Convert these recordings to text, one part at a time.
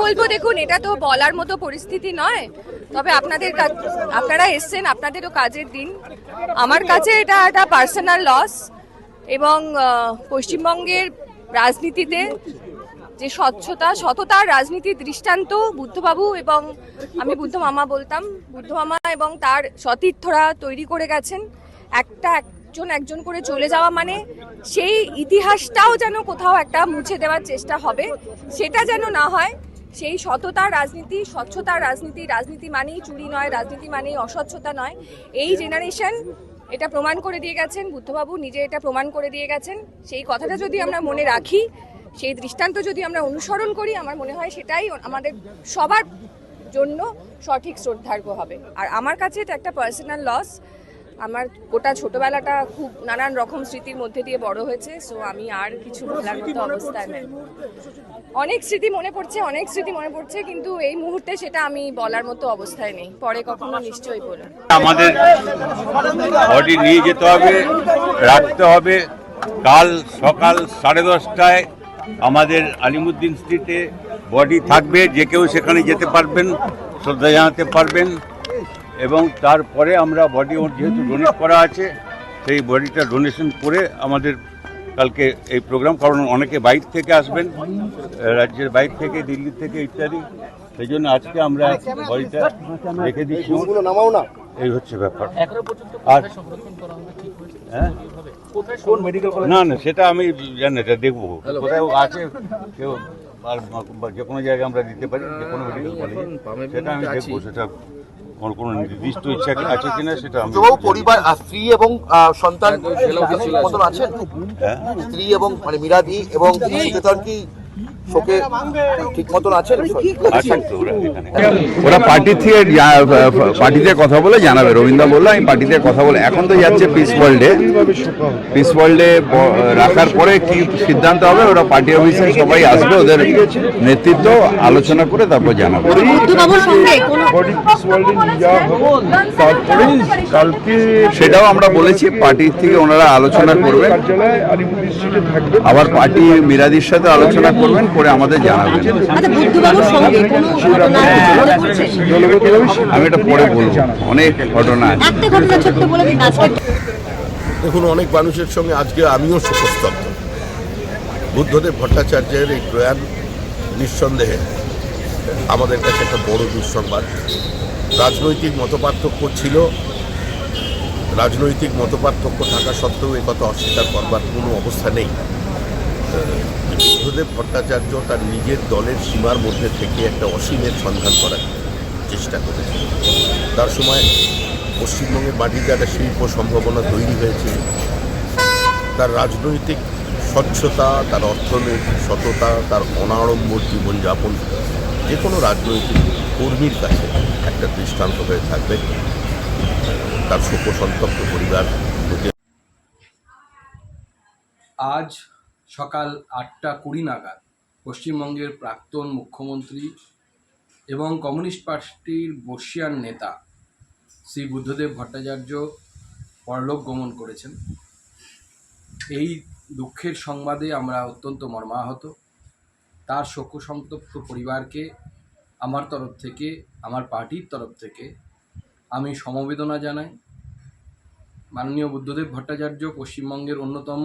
বলব দেখুন, এটা তো বলার মতো পরিস্থিতি নয়। তবে আপনাদের আপনারা এসছেন, আপনাদেরও কাজের দিন। আমার কাছে এটা একটা পার্সোনাল লস এবং পশ্চিমবঙ্গের রাজনীতিতে যে স্বচ্ছতা, সততার রাজনীতির দৃষ্টান্ত বুদ্ধবাবু এবং আমি বুদ্ধ মামা বলতাম, বুদ্ধ মামা এবং তার সতীর্থরা তৈরি করে গেছেন। একটা একজন একজন করে চলে যাওয়া মানে সেই ইতিহাসটাও যেন কোথাও একটা মুছে দেওয়ার চেষ্টা হবে, সেটা যেন না হয়। সেই সততার রাজনীতি স্বচ্ছতার রাজনীতি রাজনীতি মানেই চুরি নয়, রাজনীতি মানেই অস্বচ্ছতা নয়। এই জেনারেশন এটা প্রমাণ করে দিয়ে গেছেন বুদ্ধবাবু, নিজে এটা প্রমাণ করে দিয়ে গেছেন। সেই কথাটা যদি আমরা মনে রাখি, সেই দৃষ্টান্ত যদি আমরা অনুসরণ করি, আমার মনে হয় সেটাই আমাদের সবার জন্য সঠিক শ্রদ্ধার্ঘ হবে। আর আমার কাছে এটা একটা পার্সোনাল লস আমার গোটা ছোটবেলাটা খুব নানান রকম স্মৃতির মধ্যে দিয়ে বড় হয়েছে সো আমি আর কিছু বলার মতো অবস্থায় নেই। অনেক স্মৃতি মনে পড়ছে, অনেক স্মৃতি মনে পড়ছে, কিন্তু এই মুহূর্তে সেটা আমি বলার মতো অবস্থায় নেই। পরে কখনো নিশ্চয়ই বলব আমাদের বডি নিয়ে যেতে হবে, রাখতে হবে। কাল সকাল সাড়ে দশটায় আমাদের আলিমুদ্দিন স্ট্রিটে বডি থাকবে, যে কেউ সেখানে যেতে পারবেন, শ্রদ্ধা জানাতে পারবেন। এবং তারপরে আমরা বডি যেহেতু ডোনেট করা আছে সেই বডিটা ডোনেশন করে আমাদের কালকে এই প্রোগ্রাম কারণ অনেকে বাইর থেকে আসবেন রাজ্যের বাইর থেকে দিল্লি থেকে ইত্যাদি সেই জন্য আজকে আমরা বডিটা রেখে দিচ্ছি। নামাও না। এই হচ্ছে ব্যাপার। আর হ্যাঁ? না না সেটা আমি জানি এটা দেখব। কোথায় আছে কেউ আর যে কোনো জায়গায় আমরা দিতে পারি যে কোনো মেডিকেল কলেজে সেটা আমি দেখব সেটা আমার কোনো নির্দিষ্ট ইচ্ছা আছে কিনা সেটা আমি পরিবার স্ত্রী এবং আহ, সন্তান ঠিক মতন আছেন হ্যাঁ স্ত্রী এবং মানে মিরাদি এবং কি শোকে ঠিক মতন আছেন ওরা এখানে পার্টি থেকে পার্টিতে কথা বলে জানাবে। রবীন্দ্র বলল আমি পার্টিতে কথা বলে এখন তো যাচ্ছে পিস ওয়ার্ল্ডে পিস ওয়ার্ল্ডে রাখার পরে কি সিদ্ধান্ত হবে? ওরা পার্টি অফিসে সবাই আসবে ওদের নেতৃত্ব আলোচনা করে তারপর জানাবে। কালকে সেটাও আমরা বলেছি পার্টির থেকে ওনারা আলোচনা করবেন। আবার পার্টি মিরাদির সাথে আলোচনা করবেন। করে আমাদের জানাবেন। আচ্ছা আমি এটা পরে বলব। অনেক ঘটনা আছে। একটা ঘটনা ছোট্ট বলে দিন আজকে দেখুন অনেক মানুষের সঙ্গে আজকে আমিও শোকস্তব্ধ বুদ্ধদেব ভট্টাচার্যের এই প্রয়াণ নিঃসন্দেহে আমাদের কাছে একটা বড় দুঃসংবাদ। রাজনৈতিক মতপার্থক্য ছিল। রাজনৈতিক মতপার্থক্য থাকা সত্ত্বেও এ কথা অস্বীকার করবার কোনো অবস্থা নেই। বুদ্ধদেব ভট্টাচার্য তার নিজের দলের সীমার মধ্যে থেকে একটা অসীমের সন্ধান করার চেষ্টা করেছে তার সময় পশ্চিমবঙ্গের মাটিতে একটা শিল্প সম্ভাবনা তৈরি হয়েছে। তার রাজনৈতিক স্বচ্ছতা, তার অর্থনৈতিক সততা, তার অনাড়ম্বর জীবনযাপন যে কোনো রাজনৈতিক কর্মীর কাছে একটা দৃষ্টান্ত হয়ে থাকবে। তার শোকসন্তপ্ত পরিবার। আজ সকাল আটটা কুড়ি নাগাদ পশ্চিমবঙ্গের প্রাক্তন মুখ্যমন্ত্রী এবং কমিউনিস্ট পার্টির বর্ষিয়ান নেতা শ্রী বুদ্ধদেব ভট্টাচার্য পরলোক গমন করেছেন। এই দুঃখের সংবাদে আমরা অত্যন্ত মর্মাহত। তার শোকসন্তপ্ত পরিবারকে, আমার তরফ থেকে, আমার পার্টির তরফ থেকে আমি সমবেদনা জানাই। মাননীয় বুদ্ধদেব ভট্টাচার্য পশ্চিমবঙ্গের অন্যতম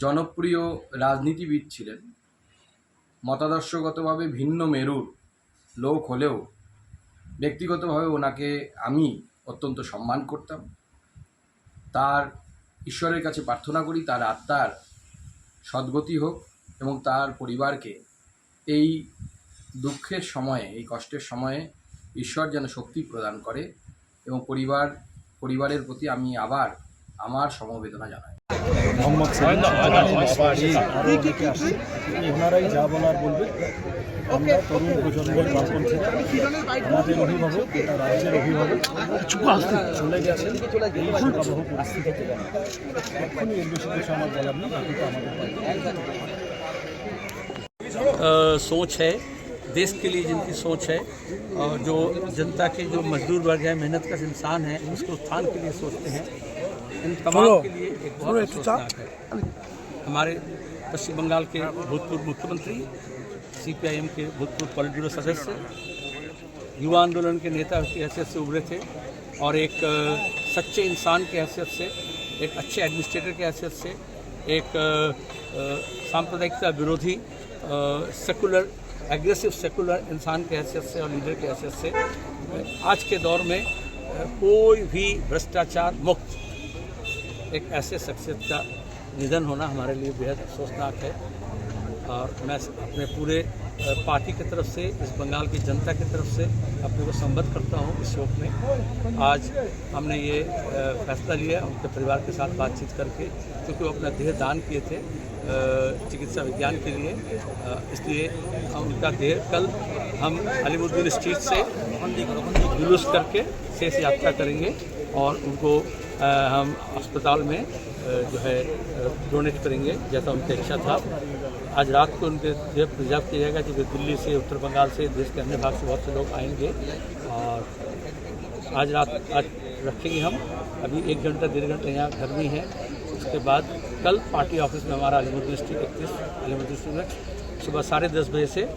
জনপ্রিয় রাজনীতিবিদ ছিলেন। মতাদর্শগতভাবে ভিন্ন মেরুর লোক হলেও ব্যক্তিগতভাবে ওনাকে আমি অত্যন্ত সম্মান করতাম। তার ঈশ্বরের কাছে প্রার্থনা করি, তার আত্মার সদ্গতি হোক এবং তার পরিবারকে এই দুঃখের সময়ে, এই কষ্টের সময়ে ঈশ্বর যেন শক্তি প্রদান করে এবং পরিবার, পরিবারের প্রতি আমি আবার আমার সমবেদনা জানাই। মোহাম্মদ সেলিম থেকে আসি ওনারাই যা বলার বলবে আমরা তরুণ প্রজন্মের বামপন্থী আমাদের অভিভাবক এটা রাজ্যের অভিভাবক চলে গেছেন এই শোকাবহ পরিস্থিতিতে এখনই এর বেশি কিছু আমার বলার নেই বাকিটা আমাদের পার্টি अ, सोच है देश के लिए जिनकी सोच है और जो जनता के जो मजदूर वर्ग है मेहनत का इंसान है उसके उत्थान के लिए सोचते हैं इन तमाम के लिए एक बहुत अफसोसनाक है। हमारे पश्चिम बंगाल के भूतपूर्व मुख्यमंत्री सीपीआईएम के भूतपूर्व पॉलिट ब्यूरो सदस्य युवा आंदोलन के नेता की हैसियत से उभरे थे और एक सच्चे इंसान की हैसियत से एक अच्छे एडमिनिस्ट्रेटर की हैसियत से एक सांप्रदायिकता विरोधी सेकुलर एग्रेसिव सेकुलर इंसान की हैसियत से और लीडर की हैसियत से आज के दौर में कोई भी भ्रष्टाचार मुक्त एक ऐसे शख्सियत का निधन होना हमारे लिए बेहद अफसोसनाक है। और मैं अपने पूरे पार्टी की तरफ़ से, इस बंगाल की जनता की तरफ़ से अपने को संबद्ध करता हूँ इस शोक में। आज हमने ये फैसला लिया, उनके परिवार के साथ बातचीत करके, क्योंकि वो अपना देह दान किए थे चिकित्सा विज्ञान के लिए। इसलिए हम उनका देह कल हम अलीमुद्दीन स्ट्रीट से जुलूस करके शेष यात्रा करेंगे और उनको हम अस्पताल में जो है डोनेट करेंगे, जैसा उनकी इच्छा था। आज रात को उनके देह प्रिजर्व किया जाएगा, क्योंकि दिल्ली से, उत्तर बंगाल से, देश के अन्य भाग से बहुत से लोग आएँगे। और आज रात, आज रखेंगे हम। अभी एक घंटा, डेढ़ घंटा यहाँ घर में है उसके बाद कल पार्टी ऑफ़िस में हमारा अलीमुद्दीन डिस्ट्रिक्ट इकतीस अलीमुद्दीन स्ट्रीट में सुबह साढ़े दस बजे से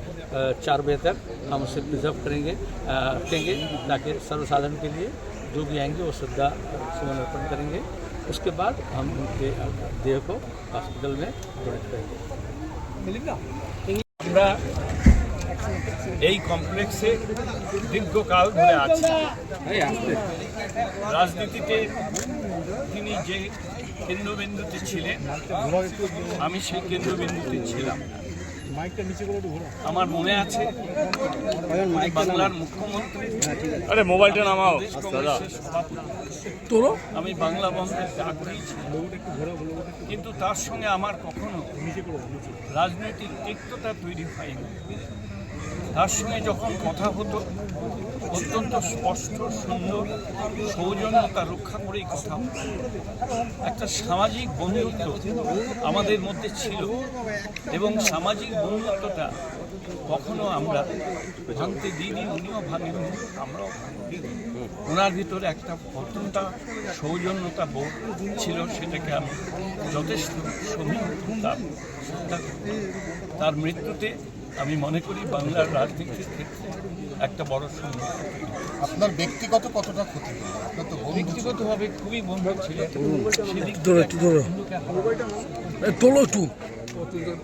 चार बजे तक हम उसे प्रिजर्व करेंगे रखेंगे, ताकि सर्वसाधारण के लिए जो भी आएंगे वो श्रद्धा सुमन अर्पण करेंगे उसके बाद हम उनके देह को हॉस्पिटल में डोनेट करेंगे আমরা এই কমপ্লেক্সে দীর্ঘকাল ধরে আছি রাজনীতিতে তিনি যে কেন্দ্রবিন্দুতে ছিলেন আমি সেই কেন্দ্রবিন্দুতে ছিলাম আমার মনে আছে বাংলার মুখ্যমন্ত্রী। আরে মোবাইলটা নামাও দাদা। তোরও? আমি বাংলা বন্ধের ডাক কিন্তু তার সঙ্গে আমার কখনো রাজনৈতিক তিক্ততা তৈরি হয়নি। তার সঙ্গে যখন কথা হতো, অত্যন্ত স্পষ্ট, সুন্দর সৌজন্যতা রক্ষা করেই কথা হতো একটা সামাজিক বন্ধুত্ব আমাদের মধ্যে ছিল এবং সামাজিক বন্ধুত্বটা কখনো আমরা ভাঙতে দিইনি, উনিও ভাঙেনি আমরাও ভাঙিনি ওনার ভিতরে একটা অত্যন্ত সৌজন্যতা বোধ ছিল, সেটাকে আমি যথেষ্ট সমীহ। তার মৃত্যুতে আমি মনে করি বাংলার রাজনীতির ক্ষেত্রে একটা বড় সমস্যা আপনার ব্যক্তিগত কতটা ক্ষতি? হলো? আপনার বন্ধু ছিল। ব্যক্তিগতভাবে খুবই বন্ধু ছিলেন। সেদিক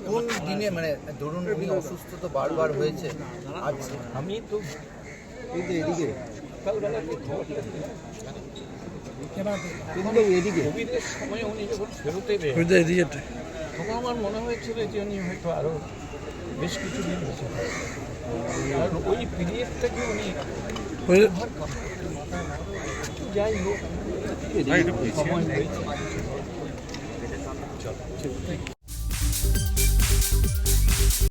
কোন দিনে মানে ধরুন উনি অসুস্থ তো বারবার হয়েছে আমি তো সকালবেলাতে খবর কোভিডের সময় উনি যখন ফেরোতে তখন আমার মনে হয়েছিল যে উনি হয়তো আরও বেশ কিছু দিন বেঁচে থাকবেন। কারণ ওই পিরিয়ডটাকে উনি ব্যবহার করতেন। যাই হোক সময় হয়েছে